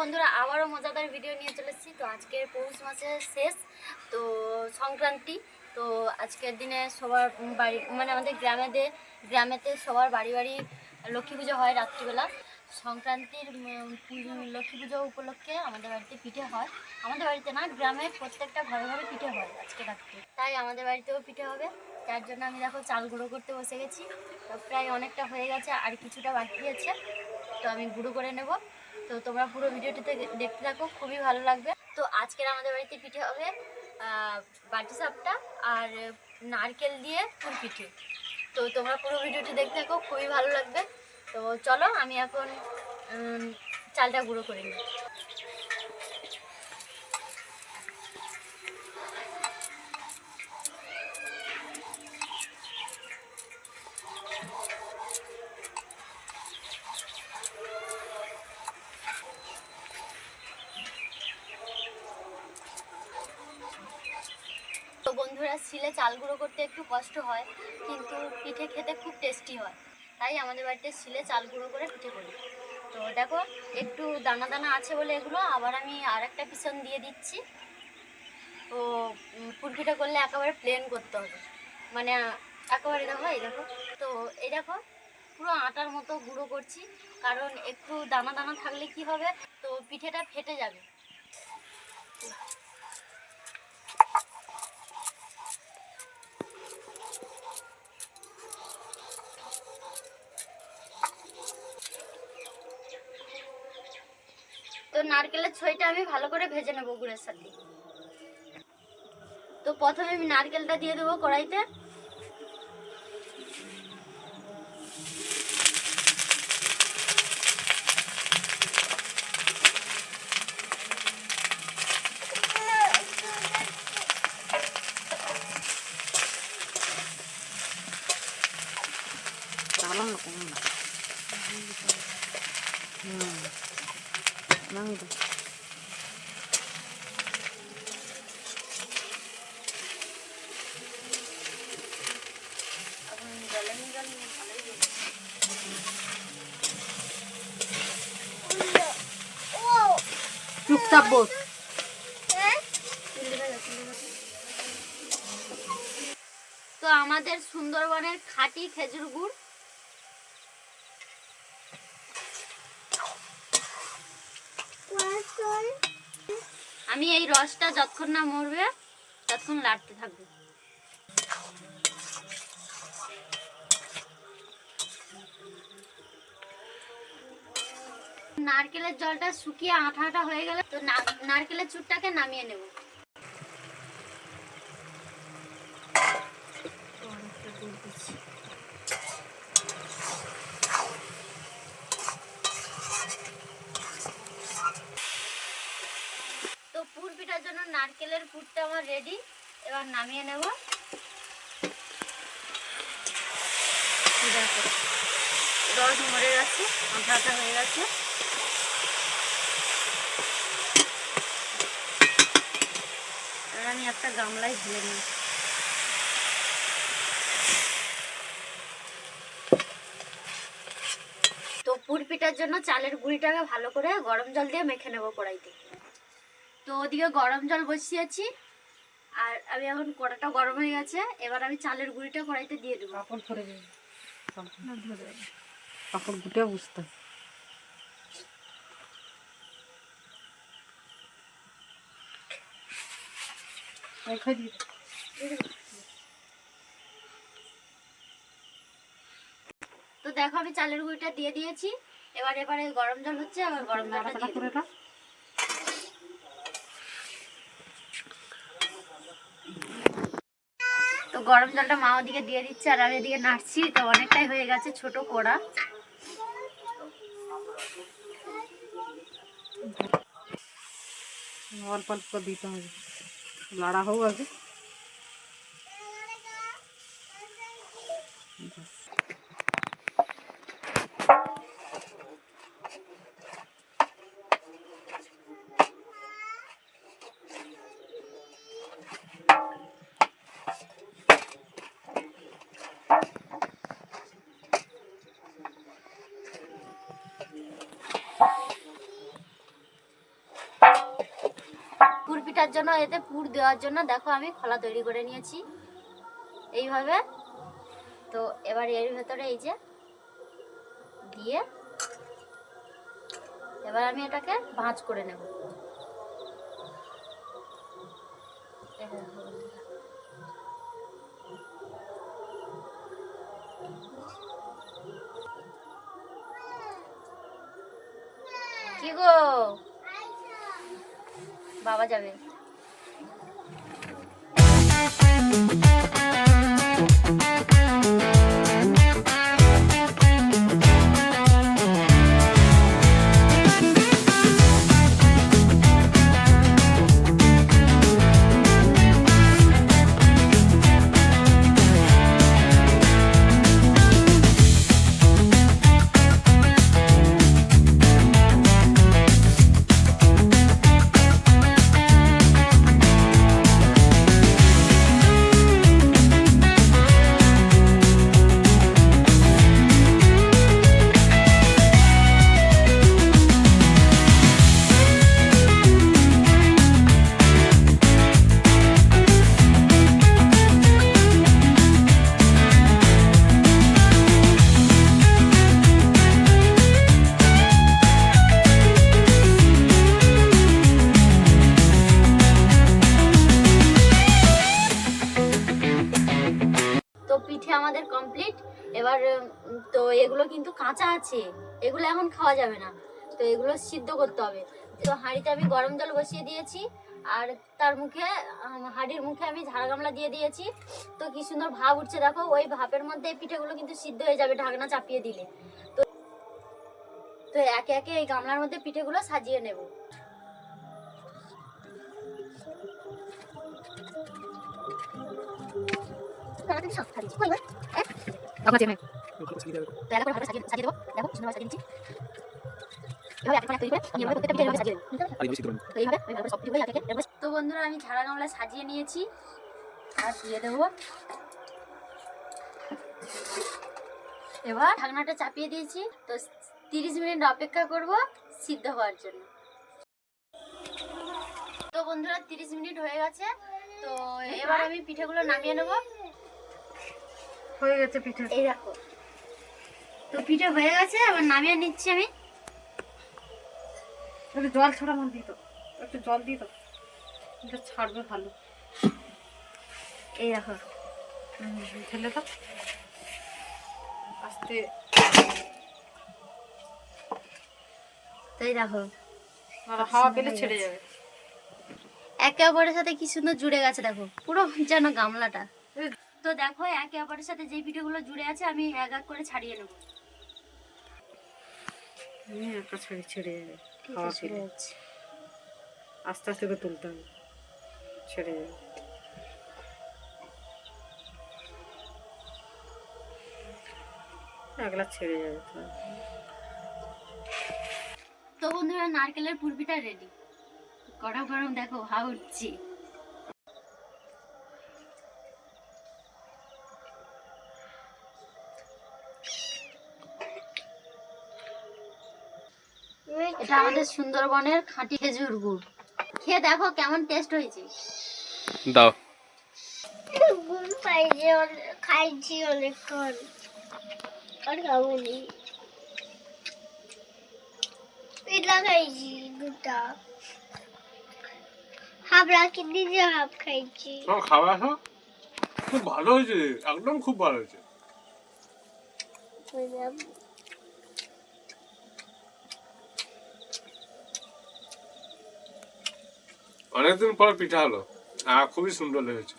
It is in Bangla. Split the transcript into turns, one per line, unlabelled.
বন্ধুরা, আবারও মজাদার ভিডিও নিয়ে চলেছি তো আজকের পৌষ মাসের শেষ, তো সংক্রান্তি, তো আজকের দিনে সবার বাড়ি মানে আমাদের গ্রামেতে গ্রামেতে সবার বাড়ি বাড়ি লক্ষ্মী পুজো হয় রাত্রিবেলা। সংক্রান্তির লক্ষ্মী পুজো উপলক্ষে আমাদের বাড়িতে পিঠে হয়। আমাদের বাড়িতে না, গ্রামের প্রত্যেকটা ঘরে ঘরে পিঠে হয় আজকে রাত্রে। তাই আমাদের বাড়িতেও পিঠে হবে। তার জন্য আমি দেখো চাল গুঁড়ো করতে বসে গেছি। তো প্রায় অনেকটা হয়ে গেছে, আর কিছুটা বাকি আছে। তো আমি গুঁড়ো করে নেব। তো তোমরা পুরো ভিডিওটিতে দেখতে থাকো, খুবই ভালো লাগবে। তো আজকের আমাদের বাড়িতে পিঠে হবে বাটি সাপটা আর নারকেল দিয়ে ফুল পিঠে। তো তোমরা পুরো ভিডিওটি দেখতে থাকো, খুবই ভালো লাগবে। তো চলো, আমি এখন চালটা গুঁড়ো করে নিই তো বন্ধুরা শিলে চাল গুঁড়ো করতে একটু কষ্ট হয় কিন্তু পিঠে খেতে খুব টেস্টি হয়। তাই আমাদের বাড়িতে শিলে চাল গুঁড়ো করে পিঠে করি। তো দেখো একটু দানা দানা আছে বলে এগুলো আবার আমি আর একটা পিছন দিয়ে দিচ্ছি। তো উম, করলে একেবারে প্লেন করতে হবে। মানে একেবারে দেখো এই দেখো। তো এই দেখো পুরো আটার মতো গুঁড়ো করছি কারণ একটু দানা দানা থাকলে কি হবে? তো পিঠেটা ফেটে যাবে। তো নারকেলের ছইটা আমি ভালো করে ভেজে নেব গুড়ের সাথে। তো প্রথমে আমি নারকেলটা দিয়ে দেবো কড়াইতে।
চুপচাপ
তো আমাদের সুন্দরবনের খাঁটি খেজুর গুড়। আমি এই রসটা যতক্ষণ না মরবে, ততক্ষণ লাড়তে থাকব। নারকেলের জলটা শুকিয়ে আঠা আঠা হয়ে গেলে তো নারকেলের চুরটাকে নামিয়ে নেব। তো পুর পিঠার জন্য নারকেলের পুরটা আমার রেডি এবার নামিয়ে নেব। রস মরে গেছে আঠা আঠা হয়ে গেছে। আমি একটা গামলায় ঢেলে নিই। তো পুর পিঠার জন্য চালের গুঁড়িটাকে ভালো করে গরম জল দিয়ে মেখে নেব কড়াইতে। তো ওদিকে গরম জল বসিয়েছি আর আমি এখন কড়াটা গরম হয়ে গেছে, এবার আমি চালের গুঁড়িটা কড়াইতে দিয়ে দেবো।
কাপড় ধরে যাবে। কাপড় গুটে বুঝতে
তো দেখো আমি চালের গুঁড়িটা দিয়ে দিয়েছি। এবার এবারে গরম জল হচ্ছে আবার গরম জলটা দিয়ে। তো গরম জলটা মা ওদিকে দিয়ে দিচ্ছে আর আমি এদিকে নাড়ছি তো অনেকটাই হয়ে গেছে ছোট কোড়া।
অল্প অল্প করে দিতে হবে। লাড়া হোক আগে।
পিঠার জন্য, এতে পুর দেওয়ার জন্য, দেখো আমি খোলা তৈরি করে নিয়েছি। এইভাবে। তো এবার এর ভেতরে এই যে দিয়ে এবার আমি এটাকে ভাঁজ করে নেব। কি গো? বাবা যাবে। এগুলো কিন্তু কাঁচা আছে এগুলো এখন খাওয়া যাবে না। তো এগুলো সিদ্ধ করতে হবে। তো হাঁড়িতে আমি গরম জল বসিয়ে দিয়েছি আর তার মুখে হাঁড়ির মুখে আমি ঝাড়া গামলা দিয়ে দিয়েছি। তো কি সুন্দর ভাব উঠছে দেখো ওই ভাপের মধ্যে এই পিঠেগুলো কিন্তু সিদ্ধ হয়ে যাবে ঢাকনা চাপিয়ে দিলে। তো তো একে একে এই গামলার মধ্যে পিঠেগুলো সাজিয়ে নেব।
আপনার চেনে
তো এলাকা করে সাজিয়ে দেবো। দেখো সাজিয়ে তো বন্ধুরা আমি ঝাড়া গামলা সাজিয়ে নিয়েছি। আর দিয়ে দেবো। এবার ঢাকনাটা চাপিয়ে দিয়েছি। তো তিরিশ মিনিট অপেক্ষা করব সিদ্ধ হওয়ার জন্য। তো বন্ধুরা তিরিশ মিনিট হয়ে গেছে। তো এবার আমি পিঠেগুলো নামিয়ে নেব।
হয়ে গেছে পিঠে।
এই দেখো। তো পিঠে হয়ে গেছে এবার নামিয়ে নিচ্ছি আমি।
একটু জল ছড়া মন দিত একটু জল দিত। এটা ছাড়বে ভালো।
এই দেখো
ঢেলে দাও। আস্তে।
তো এই দেখো
হাওয়া পেলে ছেড়ে যাবে।
একে অপরের সাথে কি সুন্দর জুড়ে গেছে দেখো। পুরো যেন গামলাটা। তো দেখো একে অপরের সাথে যে পিঠেগুলো জুড়ে আছে আমি এক এক করে ছাড়িয়ে নেব।
হুম, একটা ছেড়ে ছেড়ে যাবে হাওয়া
ছেড়ে
পেলে
যাচ্ছে।
আস্তে আস্তে করে তুলতে হবে ছেড়ে যাবে একলা ছেড়ে যাবে তো।
বন্ধুরা নারকেলের পুরপিটা রেডি গরম গরম দেখো হা উঠছে। এটা আমাদের সুন্দরবনের খাঁটি খেজুর গুড়। খেয়ে দেখো কেমন টেস্ট হয়েছে।
দাও।
ঘুম পাইছে খাইছি অনেকক্ষণ আর খাবনি পিঠা খাইছি দুটা হাফ রাখি দিয়েছে হাফ খাইছি।
তোমার খাবার খুব ভালো হয়েছে একদম খুব ভালো হয়েছে। অনেকদিন পর পিঠা হলো। খুবই সুন্দর লেগেছে।